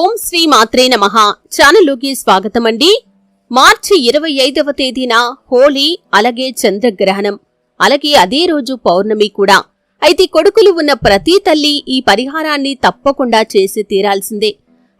ఓం శ్రీ మాత్రే నమ. ఛానల్లోకి స్వాగతం అండి మార్చి ఇరవై ఐదవ తేదీన హోలీ అలాగే చంద్రగ్రహణం. అలాగే అదే రోజు పౌర్ణమి కూడా. అయితే కొడుకులు ఉన్న ప్రతి తల్లి ఈ పరిహారాన్ని తప్పకుండా చేసి తీరాల్సిందే.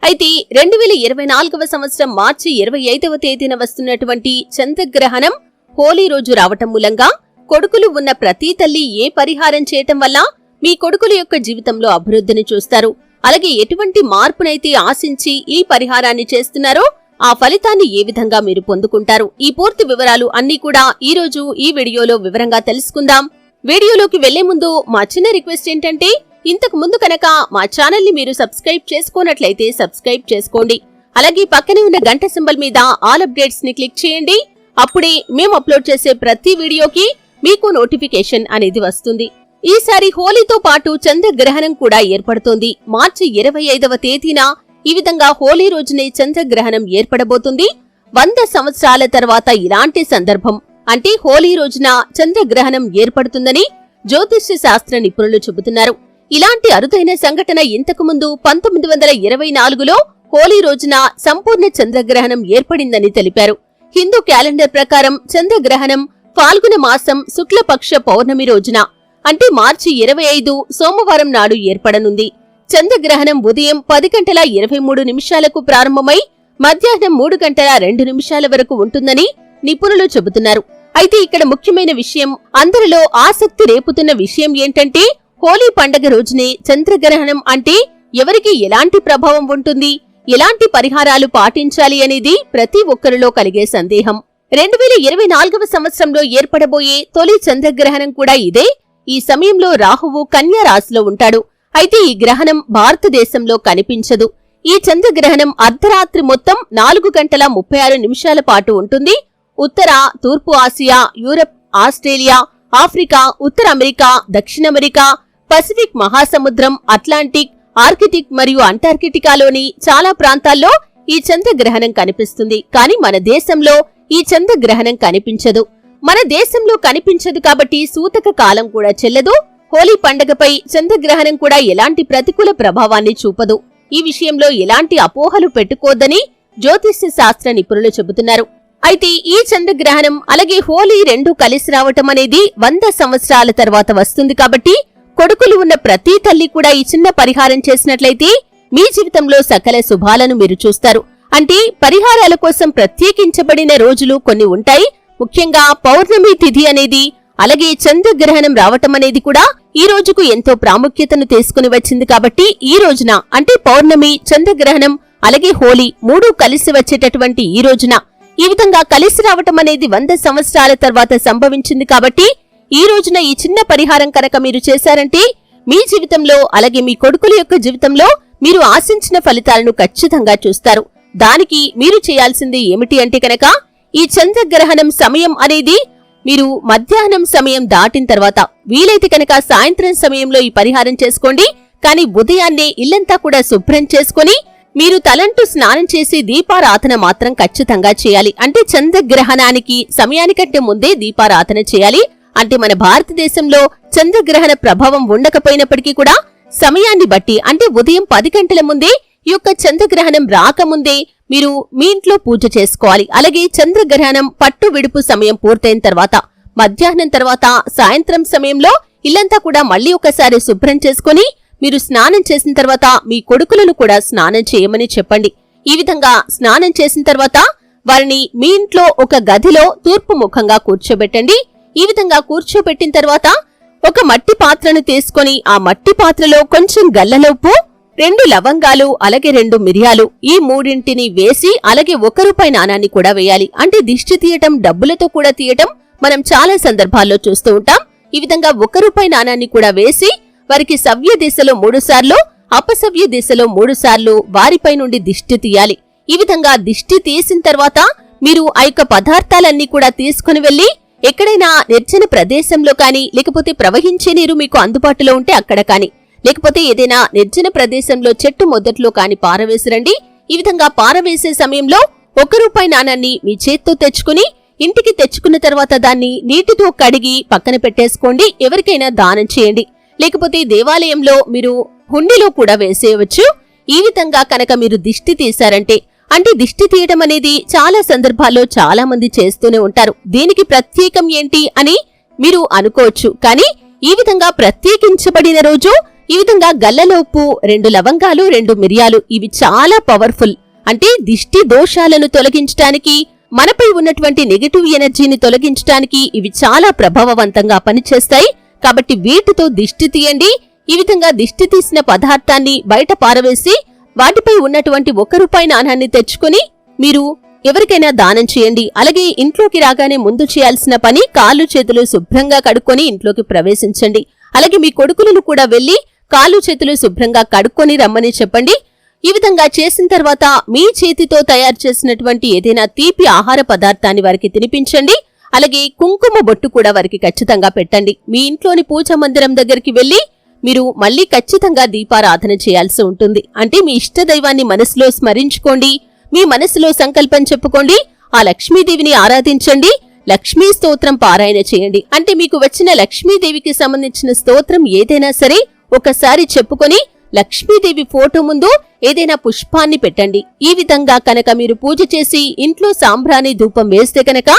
అయితే రెండు వేల ఇరవై నాలుగవ సంవత్సరం మార్చి ఇరవై ఐదవ తేదీన వస్తున్నటువంటి చంద్రగ్రహణం హోలీ రోజు రావటం మూలంగా కొడుకులు ఉన్న ప్రతి తల్లి ఏ పరిహారం చేయటం వల్ల మీ కొడుకుల యొక్క జీవితంలో అభివృద్ధిని చూస్తారు. అలాగే ఎటువంటి మార్పునైతే ఆశించి ఈ పరిహారాన్ని చేస్తున్నారో ఆ ఫలితాన్ని ఏ విధంగా మీరు పొందుకుంటారు? ఈ పూర్తి వివరాలు అన్నీ కూడా ఈ రోజు ఈ వీడియోలో వివరంగా తెలుసుకుందాం. వీడియోలోకి వెళ్ళే ముందు మా చిన్న రిక్వెస్ట్ ఏంటంటే ఇంతకు ముందు కనుక మా ఛానల్ని మీరు సబ్స్క్రైబ్ చేసుకోనట్లయితే సబ్స్క్రైబ్ చేసుకోండి. అలాగే పక్కనే ఉన్న గంట సింబల్ మీద ఆల్ అప్డేట్స్ని క్లిక్ చేయండి. అప్పుడే మేము అప్లోడ్ చేసే ప్రతి వీడియోకి మీకు నోటిఫికేషన్ అనేది వస్తుంది. ఈసారి హోలీతో పాటు చంద్రగ్రహణం కూడా ఏర్పడుతోంది. మార్చి ఇరవై ఐదవ తేదీన ఈ విధంగా హోలీ రోజునే చంద్రగ్రహణం ఏర్పడబోతుంది. వంద సంవత్సరాల తర్వాత ఇలాంటి సందర్భం. అంటే హోలీ రోజున చంద్రగ్రహణం ఏర్పడుతుందని జ్యోతిష్య శాస్త్ర నిపుణులు చెబుతున్నారు. ఇలాంటి అరుదైన సంఘటన ఇంతకుముందు పంతొమ్మిది వందల ఇరవై నాలుగులో హోలీ రోజున సంపూర్ణ చంద్రగ్రహణం ఏర్పడిందని తెలిపారు. హిందూ క్యాలెండర్ ప్రకారం చంద్రగ్రహణం ఫాల్గుణ మాసం శుక్లపక్ష పౌర్ణమి రోజున అంటే మార్చి ఇరవై ఐదు సోమవారం నాడు ఏర్పడనుంది. చంద్రగ్రహణం ఉదయం పది గంటల ఇరవై మూడు నిమిషాలకు ప్రారంభమై మధ్యాహ్నం మూడు గంటల రెండు నిమిషాల వరకు ఉంటుందని నిపుణులు చెబుతున్నారు. అయితే ఇక్కడ ముఖ్యమైన విషయం అందరిలో ఆసక్తి రేపుతున్న విషయం ఏంటంటే హోలీ పండగ రోజునే చంద్రగ్రహణం అంటే ఎవరికి ఎలాంటి ప్రభావం ఉంటుంది ఎలాంటి పరిహారాలు పాటించాలి అనేది ప్రతి ఒక్కరిలో కలిగే సందేహం. రెండు వేల ఇరవై నాలుగవ సంవత్సరంలో ఏర్పడబోయే తొలి చంద్రగ్రహణం కూడా ఇదే ఈ సమయంలో రాహువు కన్యారాశిలో ఉంటాడు. అయితే ఈ గ్రహణం భారతదేశంలో కనిపించదు. ఈ చంద్రగ్రహణం అర్ధరాత్రి మొత్తం నాలుగు గంటల ముప్పై ఆరు నిమిషాల పాటు ఉంటుంది. ఉత్తర తూర్పు ఆసియా యూరప్ ఆస్ట్రేలియా ఆఫ్రికా ఉత్తర అమెరికా దక్షిణ అమెరికా పసిఫిక్ మహాసముద్రం అట్లాంటిక్ ఆర్కిటిక్ మరియు అంటార్కిటికాలోని చాలా ప్రాంతాల్లో ఈ చంద్రగ్రహణం కనిపిస్తుంది. కానీ మన దేశంలో ఈ చంద్రగ్రహణం కనిపించదు. మన దేశంలో కనిపించదు కాబట్టి సూతక కాలం కూడా చెల్లదు. హోలీ పండగపై చంద్రగ్రహణం కూడా ఎలాంటి ప్రతికూల ప్రభావాన్ని చూపదు. ఈ విషయంలో ఎలాంటి అపోహలు పెట్టుకోద్దని జ్యోతిష్య శాస్త్ర నిపుణులు చెబుతున్నారు. అయితే ఈ చంద్రగ్రహణం అలాగే హోలీ రెండు కలిసి రావటం అనేది వంద సంవత్సరాల తర్వాత వస్తుంది కాబట్టి కొడుకులు ఉన్న ప్రతి తల్లి కూడా ఈ చిన్న పరిహారం చేసినట్లయితే మీ జీవితంలో సకల శుభాలను మీరు చూస్తారు. అంటే పరిహారాల కోసం ప్రత్యేకించబడిన రోజులు కొన్ని ఉంటాయి. ముఖ్యంగా పౌర్ణమి తిథి అనేది అలాగే చంద్రగ్రహణం రావటం అనేది కూడా ఈ రోజుకు ఎంతో ప్రాముఖ్యతను తీసుకుని వచ్చింది కాబట్టి ఈ రోజున అంటే పౌర్ణమి చంద్రగ్రహణం అలాగే హోలీ మూడు కలిసి వచ్చేటటువంటి ఈ రోజున ఈ విధంగా కలిసి రావటం అనేది వంద సంవత్సరాల తర్వాత సంభవించింది కాబట్టి ఈ రోజున ఈ చిన్న పరిహారం కనుక మీరు చేశారంటే మీ జీవితంలో అలాగే మీ కొడుకుల యొక్క జీవితంలో మీరు ఆశించిన ఫలితాలను ఖచ్చితంగా చూస్తారు. దానికి మీరు చేయాల్సింది ఏమిటి అంటే కనుక ఈ చంద్రగ్రహణం సమయం అనేది మీరు మధ్యాహ్నం సమయం దాటిన తర్వాత వీలైతే కనుక సాయంత్రం సమయంలో ఈ పరిహారం చేసుకోండి. కానీ ఉదయాన్నే ఇల్లంతా కూడా శుభ్రం చేసుకుని మీరు తలంటూ స్నానం చేసి దీపారాధన మాత్రం ఖచ్చితంగా చేయాలి. అంటే చంద్రగ్రహణానికి సమయానికంటే ముందే దీపారాధన చేయాలి. అంటే మన భారతదేశంలో చంద్రగ్రహణ ప్రభావం ఉండకపోయినప్పటికీ కూడా సమయాన్ని బట్టి అంటే ఉదయం పది గంటల ముందే ఈ యొక్క చంద్రగ్రహణం రాకముందే మీరు మీ ఇంట్లో పూజ చేసుకోవాలి. అలాగే చంద్రగ్రహణం పట్టు విడుపు సమయం పూర్తయిన తర్వాత మధ్యాహ్నం తర్వాత సాయంత్రం సమయంలో ఇల్లంతా కూడా మళ్ళీ ఒకసారి శుభ్రం చేసుకుని మీరు స్నానం చేసిన తర్వాత మీ కొడుకులను కూడా స్నానం చేయమని చెప్పండి. ఈ విధంగా స్నానం చేసిన తర్వాత వారిని మీ ఇంట్లో ఒక గదిలో తూర్పు ముఖంగా కూర్చోబెట్టండి. ఈ విధంగా కూర్చోబెట్టిన తర్వాత ఒక మట్టి పాత్రను తీసుకొని ఆ మట్టి పాత్రలో కొంచెం గల్లలోపు రెండు లవంగాలు అలాగే రెండు మిరియాలు ఈ మూడింటిని వేసి అలాగే ఒక రూపాయి నాణాన్ని కూడా వేయాలి. అంటే దిష్టి తీయటం డబ్బులతో కూడా తీయటం మనం చాలా సందర్భాల్లో చూస్తూ ఉంటాం. ఈ విధంగా ఒక రూపాయి నాణాన్ని కూడా వేసి వారికి సవ్య దిశలో మూడు సార్లు అపసవ్య దిశలో మూడు సార్లు వారిపై నుండి దిష్టి తీయాలి. ఈ విధంగా దిష్టి తీసిన తర్వాత మీరు ఆ యొక్క పదార్థాలన్నీ కూడా తీసుకుని వెళ్ళి ఎక్కడైనా నిర్జన ప్రదేశంలో కానీ లేకపోతే ప్రవహించే నీరు మీకు అందుబాటులో ఉంటే అక్కడ కానీ లేకపోతే ఏదైనా నిర్జన ప్రదేశంలో చెట్టు మొదట్లో కాని పారవేసిరండి. ఈ విధంగా పారవేసే సమయంలో ఒక రూపాయి నాణాన్ని మీ చేత్తో తెచ్చుకుని ఇంటికి తెచ్చుకున్న తర్వాత దాన్ని నీటితో కడిగి పక్కన పెట్టేసుకోండి. ఎవరికైనా దానం చేయండి. లేకపోతే దేవాలయంలో మీరు హుండీలో కూడా వేసేయవచ్చు. ఈ విధంగా కనుక మీరు దిష్టి తీశారంటే అంటే దిష్టి తీయడం అనేది చాలా సందర్భాల్లో చాలా మంది చేస్తూనే ఉంటారు. దీనికి ప్రత్యేకం ఏంటి అని మీరు అనుకోవచ్చు. కానీ ఈ విధంగా ప్రత్యేకించబడిన రోజు ఈ విధంగా గల్లలోపు రెండు లవంగాలు రెండు మిరియాలు ఇవి చాలా పవర్ఫుల్ అంటే దిష్టి దోషాలను తొలగించడానికి మనపై ఉన్నటువంటి నెగటివ్ ఎనర్జీని తొలగించడానికి ఇవి చాలా ప్రభావవంతంగా పనిచేస్తాయి. కాబట్టి వీటితో దిష్టి తీయండి. ఈ విధంగా దిష్టి తీసిన పదార్థాన్ని బయట పారవేసి వాటిపై ఉన్నటువంటి ఒక్క రూపాయి నాణాన్ని తెచ్చుకుని మీరు ఎవరికైనా దానం చేయండి. అలాగే ఇంట్లోకి రాగానే ముందు చేయాల్సిన పని కాళ్ళు చేతులు శుభ్రంగా కడుక్కొని ఇంట్లోకి ప్రవేశించండి. అలాగే మీ కొడుకులను కూడా వెళ్ళి కాళ్ళు చేతులు శుభ్రంగా కడుక్కొని రమ్మని చెప్పండి. ఈ విధంగా చేసిన తర్వాత మీ చేతితో తయారు చేసినటువంటి ఏదైనా తీపి ఆహార పదార్థాన్ని వారికి తినిపించండి. అలాగే కుంకుమ బొట్టు కూడా వారికి ఖచ్చితంగా పెట్టండి. మీ ఇంట్లోని పూజ మందిరం దగ్గరికి వెళ్ళి మీరు మళ్ళీ ఖచ్చితంగా దీపారాధన చేయాల్సి ఉంటుంది. అంటే మీ ఇష్ట దైవాన్ని మనసులో స్మరించుకోండి. మీ మనసులో సంకల్పం చెప్పుకోండి. ఆ లక్ష్మీదేవిని ఆరాధించండి. లక్ష్మీ స్తోత్రం పారాయణ చేయండి. అంటే మీకు వచ్చిన లక్ష్మీదేవికి సంబంధించిన స్తోత్రం ఏదైనా సరే ఒకసారి చెప్పుకొని లక్ష్మీదేవి ఫోటో ముందు ఏదైనా పుష్పాన్ని పెట్టండి. ఈ విధంగా కనుక మీరు పూజ చేసి ఇంట్లో సాంబ్రాణి ధూపం వేస్తే కనుక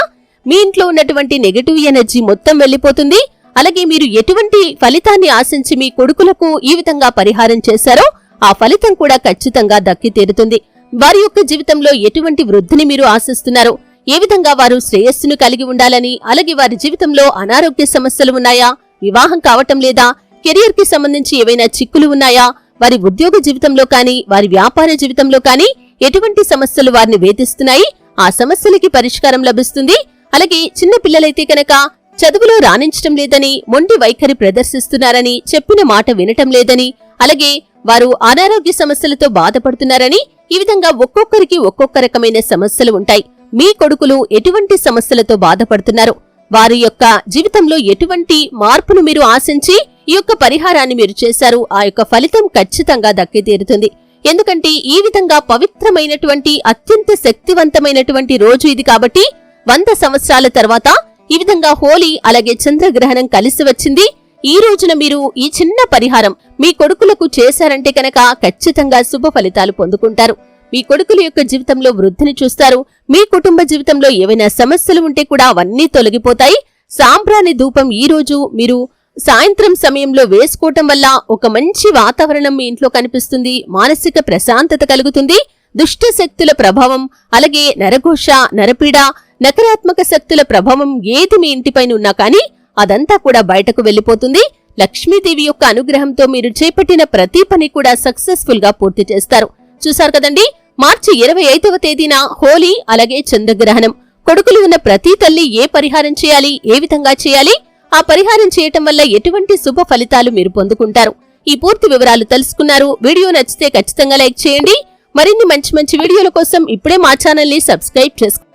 మీ ఇంట్లో ఉన్నటువంటి నెగటివ్ ఎనర్జీ మొత్తం వెళ్ళిపోతుంది అలాగే మీరు ఎటువంటి ఫలితాన్ని ఆశించి మీ కొడుకులకు ఈ విధంగా పరిహారం చేశారో ఆ ఫలితం కూడా ఖచ్చితంగా దక్కి తీరుతుంది. వారి యొక్క జీవితంలో ఎటువంటి వృద్ధిని మీరు ఆశిస్తున్నారో? ఏ విధంగా వారు శ్రేయస్సును కలిగి ఉండాలని అలాగే వారి జీవితంలో అనారోగ్య సమస్యలు ఉన్నాయా? వివాహం కావటం లేదా? కెరియర్కి సంబంధించి ఏవైనా చిక్కులు ఉన్నాయా? వారి ఉద్యోగ జీవితంలో కానీ వారి వ్యాపార జీవితంలో కానీ ఎటువంటి సమస్యలు వారిని వేధిస్తున్నాయి? ఆ సమస్యలకి పరిష్కారం లభిస్తుంది. అలాగే చిన్న పిల్లలైతే కనుక చదువులో రాణించటం లేదని మొండి వైఖరి ప్రదర్శిస్తున్నారని చెప్పిన మాట వినటం లేదని అలాగే వారు అనారోగ్య సమస్యలతో బాధపడుతున్నారని ఈ విధంగా ఒక్కొక్కరికి ఒక్కొక్క రకమైన సమస్యలు ఉంటాయి. మీ కొడుకులు ఎటువంటి సమస్యలతో బాధపడుతున్నారు? వారి యొక్క జీవితంలో ఎటువంటి మార్పును మీరు ఆశించి ఈ యొక్క పరిహారాన్ని మీరు చేశారు. ఆ యొక్క ఫలితం ఖచ్చితంగా దక్కి తీరుతుంది ఎందుకంటే ఈ విధంగా పవిత్రమైనటువంటి అత్యంత శక్తివంతమైనటువంటి రోజు ఇది కాబట్టి వంద సంవత్సరాల తర్వాత ఈ విధంగా హోలీ అలాగే చంద్రగ్రహణం కలిసి వచ్చింది. ఈ రోజున మీరు ఈ చిన్న పరిహారం మీ కొడుకులకు చేశారంటే కనుక ఖచ్చితంగా శుభ ఫలితాలు పొందుకుంటారు. మీ కొడుకుల యొక్క జీవితంలో వృద్ధిని చూస్తారు. మీ కుటుంబ జీవితంలో ఏవైనా సమస్యలు ఉంటే కూడా అవన్నీ తొలగిపోతాయి. సాంబ్రాణి ధూపం ఈ రోజు మీరు సాయంత్రం సమయంలో వేసుకోవటం వల్ల ఒక మంచి వాతావరణం మీ ఇంట్లో కనిపిస్తుంది. మానసిక ప్రశాంతత కలుగుతుంది. దుష్ట శక్తుల ప్రభావం అలాగే నరఘోష నరపీడ నకారాత్మక శక్తుల ప్రభావం ఏది మీ ఇంటిపైన ఉన్నా కానీ అదంతా కూడా బయటకు వెళ్ళిపోతుంది లక్ష్మీదేవి యొక్క అనుగ్రహంతో మీరు చేపట్టిన ప్రతి పని కూడా సక్సెస్ఫుల్గా పూర్తి చేస్తారు. చూశారు కదండి? మార్చి ఇరవై ఐదవ తేదీన హోలీ అలాగే చంద్రగ్రహణం. కొడుకులు ఉన్న ప్రతి తల్లి ఏ పరిహారం చేయాలి? ఏ విధంగా చేయాలి? ఆ పరిహారం చేయటం వల్ల ఎటువంటి శుభ ఫలితాలు మీరు పొందుకుంటారు? ఈ పూర్తి వివరాలు తెలుసుకున్నారు. వీడియో నచ్చితే ఖచ్చితంగా లైక్ చేయండి. మరిన్ని మంచి మంచి వీడియోల కోసం ఇప్పుడే మా ని సబ్స్క్రైబ్ చేసుకోండి.